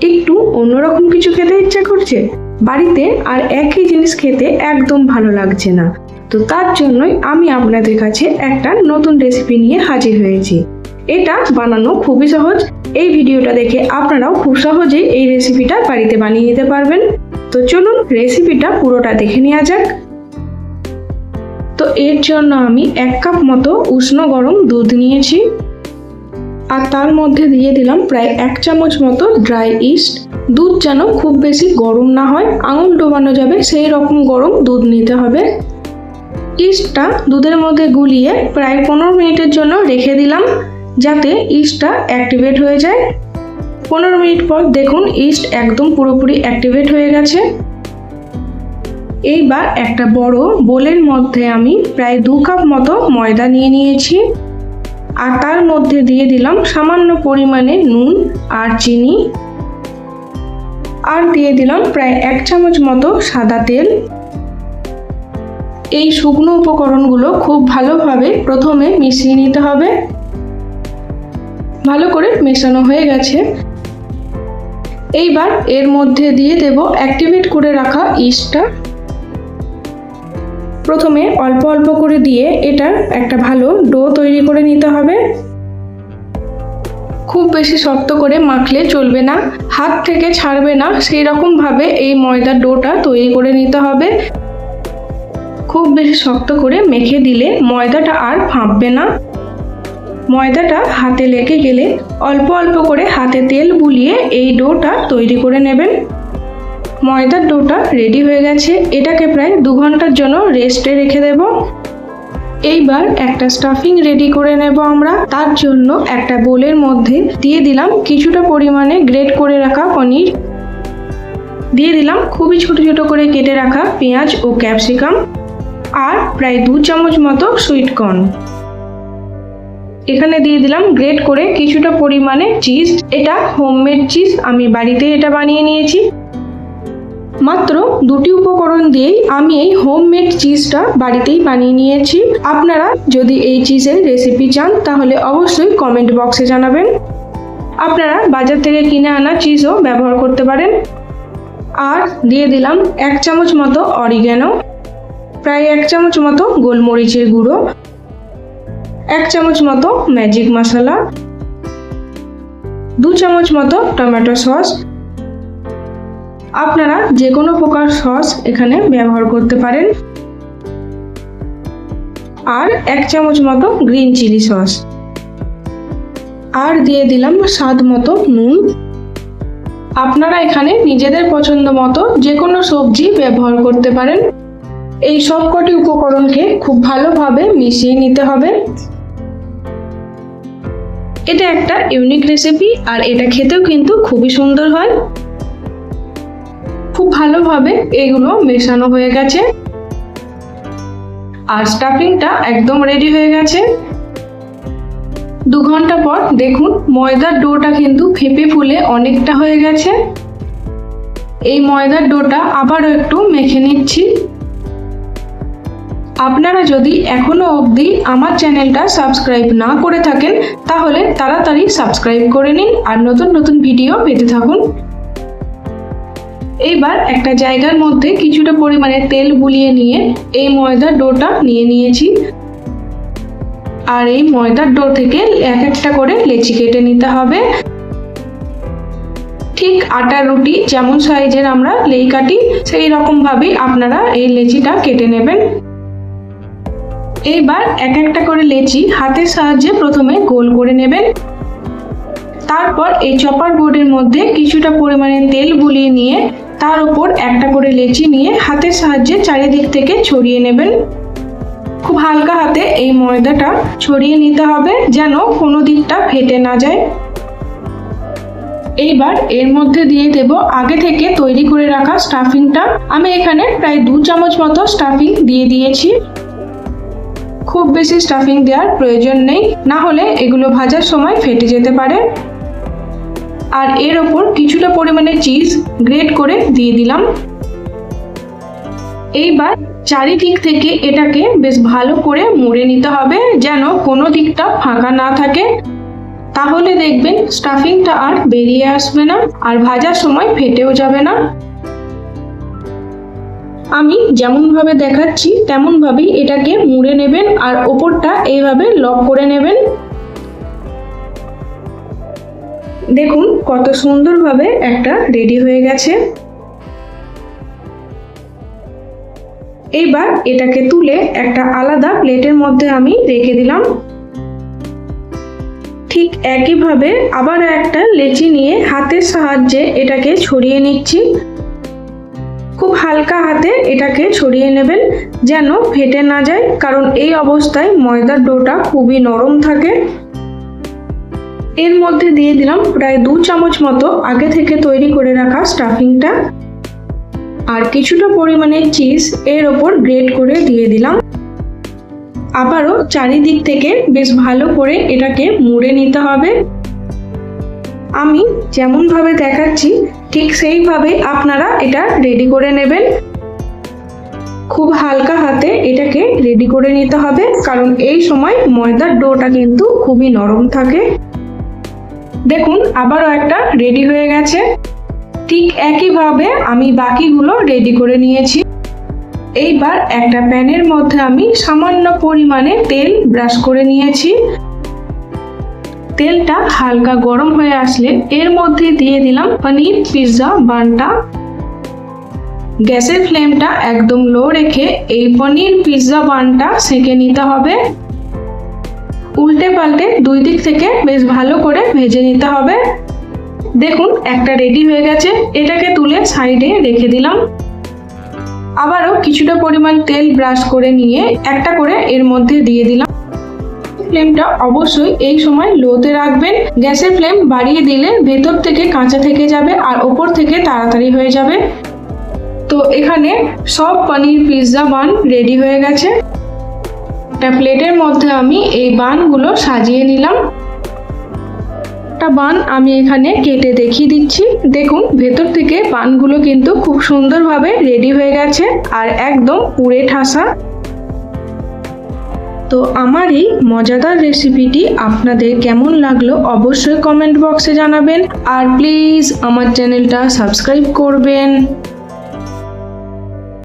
একটু অন্যরকম কিছু খেতে ইচ্ছা করছে? বাড়িতে আর একই জিনিস খেতে একদম ভালো লাগছে না। তো তার জন্যই আমি আপনাদের কাছে একটা নতুন রেসিপি নিয়ে হাজির হয়েছি। এটা বানানো খুবই সহজ। এই ভিডিওটা দেখে আপনারাও খুব সহজেই এই রেসিপিটা বাড়িতে বানিয়ে নিতে পারবেন। তো চলুন রেসিপিটা পুরোটা দেখে নেওয়া যাক। তো এর জন্য আমি এক কাপ মতো উষ্ণ গরম দুধ নিয়েছি। আর তার মধ্যে দিয়ে দিলাম প্রায় এক চামচ মতো ড্রাই ইস্ট। দুধ যেন খুব বেশি গরম না হয়, আঙুল ডোবানো যাবে, সেই রকম গরম দুধ নিতে হবে। ইস্টটা দুধের মধ্যে গুলিয়ে প্রায় পনেরো মিনিটের জন্য রেখে দিলাম, যাতে ইস্টটা অ্যাক্টিভেট হয়ে যায়। পনেরো মিনিট পর দেখুন ইস্ট একদম পুরোপুরি অ্যাক্টিভেট হয়ে গেছে। এইবার একটা বড় বোলের মধ্যে আমি প্রায় দু কাপ মতো ময়দা নিয়ে নিয়েছি। আর তার মধ্যে দিয়ে দিলাম সামান্য পরিমাণে নুন আর চিনি। আর দিয়ে দিলাম প্রায় এক চামচ মতো সাদা তেল। এই শুকনো উপকরণগুলো খুব ভালোভাবে প্রথমে মিশিয়ে নিতে হবে। ভালো করে মেশানো হয়ে গেছে। এইবার এর মধ্যে দিয়ে দেব অ্যাক্টিভেট করে রাখা ইস্টটা। প্রথমে অল্প অল্প করে দিয়ে এটা একটা ভালো ডো তৈরি করে নিতে হবে। খুব বেশি শক্ত করে মাখলে চলবে না, হাত থেকে ছাড়বে না, সেই রকমভাবে এই ময়দার ডোটা তৈরি করে নিতে হবে। খুব বেশি শক্ত করে মেখে দিলে ময়দাটা আর ফাঁপবে না। ময়দাটা হাতে লেগে গেলে অল্প অল্প করে হাতে তেল বুলিয়ে এই ডোটা তৈরি করে নেবেন। ময়দার ডোটা রেডি হয়ে গেছে। এটাকে প্রায় দু ঘণ্টার জন্য রেস্টে রেখে দেব। এইবার একটা স্টাফিং রেডি করে নেব আমরা। তার জন্য একটা বোলের মধ্যে দিয়ে দিলাম কিছুটা পরিমাণে গ্রেট করে রাখা পনির। দিয়ে দিলাম খুবই ছোট ছোট করে কেটে রাখা পেঁয়াজ ও ক্যাপসিকাম আর প্রায় দু চামচ মতো সুইটকর্ন এখানে দিয়ে দিলাম গ্রেট করে কিছুটা পরিমাণে চিজ। এটা হোমমেড চিজ। আমি বাড়িতে এটা বানিয়ে নিয়েছি। মাত্র দুটি উপকরণ দিয়েই আমি এই হোমমেড চিজটা বাড়িতেই বানিয়ে নিয়েছি। আপনারা যদি এই চিজের রেসিপি চান, তাহলে অবশ্যই কমেন্ট বক্সে জানাবেন। আপনারা বাজার থেকে কিনে আনা চিজও ব্যবহার করতে পারেন। আর দিয়ে দিলাম এক চামচ মতো অরিগ্যানো প্রায় এক চামচ মতো গোলমরিচের গুঁড়ো, এক চামচ মতো ম্যাজিক মশলা দু চামচ মতো টমেটো সস আপনারা যে কোনো প্রকার সস এখানে ব্যবহার করতে পারেন। আর এক চামচ মতো গ্রিন চিলি সস। আর দিয়ে দিলাম স্বাদ মতো নুন। আপনারা এখানে নিজেদের পছন্দ মতো যে কোনো সবজি ব্যবহার করতে পারেন। এই সব কটি উপকরণকে খুব ভালোভাবে মিশিয়ে নিতে হবে। এটা একটা ইউনিক রেসিপি আর এটা খেতেও কিন্তু খুবই সুন্দর হয়। খুব ভালোভাবে এগুলো মেশানো হয়ে গেছে। আর স্টাফিংটা একদম রেডি হয়ে গেছে। দু ঘণ্টা পর দেখুন, ময়দার ডোটা কিন্তু ফেপে ফুলে অনেকটা হয়ে গেছে। এই ময়দার ডোটা আবারও একটু মেখে নিচ্ছি। আপনারা যদি এখনও অবধি আমার চ্যানেলটা সাবস্ক্রাইব না করে থাকেন, তাহলে তাড়াতাড়ি সাবস্ক্রাইব করে নিন আর নতুন নতুন ভিডিও পেতে থাকুন। এইবার একটা জায়গার মধ্যে কিছুটা পরিমাণে তেল বুলিয়ে নিয়ে এই ময়দার ডোটা নিয়ে নিয়েছি। আর এই ময়দার ডো থেকে এক একটা করে লেচি কেটে নিতে হবে। ঠিক আটার রুটি যেমন সাইজের আমরা লেই কাটি, সেই রকম ভাবেই আপনারা এই লেচিটা কেটে নেবেন। এইবার এক একটা করে লেচি হাতের সাহায্যে প্রথমে গোল করে নেবেন। তারপর এই চপার বোর্ডের মধ্যে কিছুটা পরিমাণে তেল বুলিয়ে নিয়ে তার উপর একটা করে লেচি নিয়ে হাতের সাহায্যে চারিদিক থেকে ছড়িয়ে নেবেন। খুব হালকা হাতে এই ময়দাটা ছড়িয়ে নিতে হবে যেন কোনো দিকটা ফেটে না যায়। এইবার এর মধ্যে দিয়ে দেব আগে থেকে তৈরি করে রাখা স্টাফিংটা। আমি এখানে প্রায় দু চামচ মতো স্টাফিং দিয়ে দিয়েছি। খুব বেশি স্টাফিং দেওয়ার প্রয়োজন নেই। না হলে এগুলো ভাজার সময় ফেটে যেতে পারে। আর এর ওপর কিছুটা পরিমাণে চিজ গ্রেট করে দিয়ে দিলাম। এইবার চারিদিক থেকে এটাকে বেশ ভালো করে মুড়ে নিতে হবে যেন কোনো দিকটা ফাঁকা না থাকে। তাহলে দেখবেন স্টাফিংটা আর বেরিয়ে আসবে না আর ভাজার সময় ফেটেও যাবে না। আমি যেমনভাবে দেখাচ্ছি, তেমনভাবেই এটাকে মুড়ে নেবেন আর ওপরটা এইভাবে লক করে নেবেন। দেখুন, কত সুন্দরভাবে একটা রেডি হয়ে গেছে। এইবার এটাকে তুলে একটা আলাদা প্লেটের মধ্যে আমি রেখে দিলাম। ঠিক একইভাবে আবার একটা লেচি নিয়ে হাতের সাহায্যে এটাকে ছড়িয়ে নিচ্ছি। খুব হালকা হাতে এটাকে ছড়িয়ে নেবেন যেন ফেটে না যায়, কারণ এই অবস্থায় ময়দার ডোটা খুবই নরম থাকে। এর মধ্যে দিয়ে দিলাম প্রায় দু চামচ মতো আগে থেকে তৈরি করে রাখা স্টাফিংটা। আর কিছুটা পরিমাণে চিজ এর ওপর গ্রেট করে দিয়ে দিলাম। আবারও চারিদিক থেকে বেশ ভালো করে এটাকে মুড়ে নিতে হবে। আমি যেমনভাবে দেখাচ্ছি, ঠিক সেইভাবে আপনারা এটা রেডি করে নেবেন। খুব হালকা হাতে এটাকে রেডি করে নিতে হবে, কারণ এই সময় ময়দার ডোটা কিন্তু খুবই নরম থাকে। দেখুন, আবারও একটা রেডি হয়ে গেছে। ঠিক একইভাবে আমি বাকিগুলো রেডি করে নিয়েছি। এইবার একটা প্যানের মধ্যে আমি সামান্য পরিমাণে তেল ব্রাশ করে নিয়েছি। তেলটা হালকা গরম হয়ে আসলে এর মধ্যে দিয়ে দিলাম পনির পিৎজা বানটা। গ্যাসের ফ্লেমটা একদম লো রেখে এই পনির পিৎজা বানটা সেঁকে নিতে হবে। উল্টে পাল্টে দুই দিক থেকে বেশ ভালো করে ভেজে নিতে হবে। দেখুন, একটা রেডি হয়ে গেছে। এটাকে তুলে সাইডে রেখে দিলাম। আবারও কিছুটা পরিমাণ তেল ব্রাশ করে নিয়ে একটা করে এর মধ্যে দিয়ে দিলাম। ফ্লেমটা অবশ্যই এই সময় লোতে রাখবেন। গ্যাসের ফ্লেম বাড়িয়ে দিলে ভেতর থেকে কাঁচা থেকে যাবে আর ওপর থেকে তাড়াতাড়ি হয়ে যাবে। তো এখানে সব পনির পিৎজা বান রেডি হয়ে গেছে। একটা প্লেটের মধ্যে আমি এই বানগুলো সাজিয়ে নিলাম। একটা বান আমি এখানে কেটে দেখিয়ে দিচ্ছি। দেখুন, ভেতর থেকে বানগুলো কিন্তু খুব সুন্দরভাবে রেডি হয়ে গেছে আর একদম পুড়ে ঠাসা। তো আমার এই মজাদার রেসিপিটি আপনাদের কেমন লাগল অবশ্যই কমেন্ট বক্সে জানাবেন। আর প্লিজ আমার চ্যানেলটা সাবস্ক্রাইব করবেন।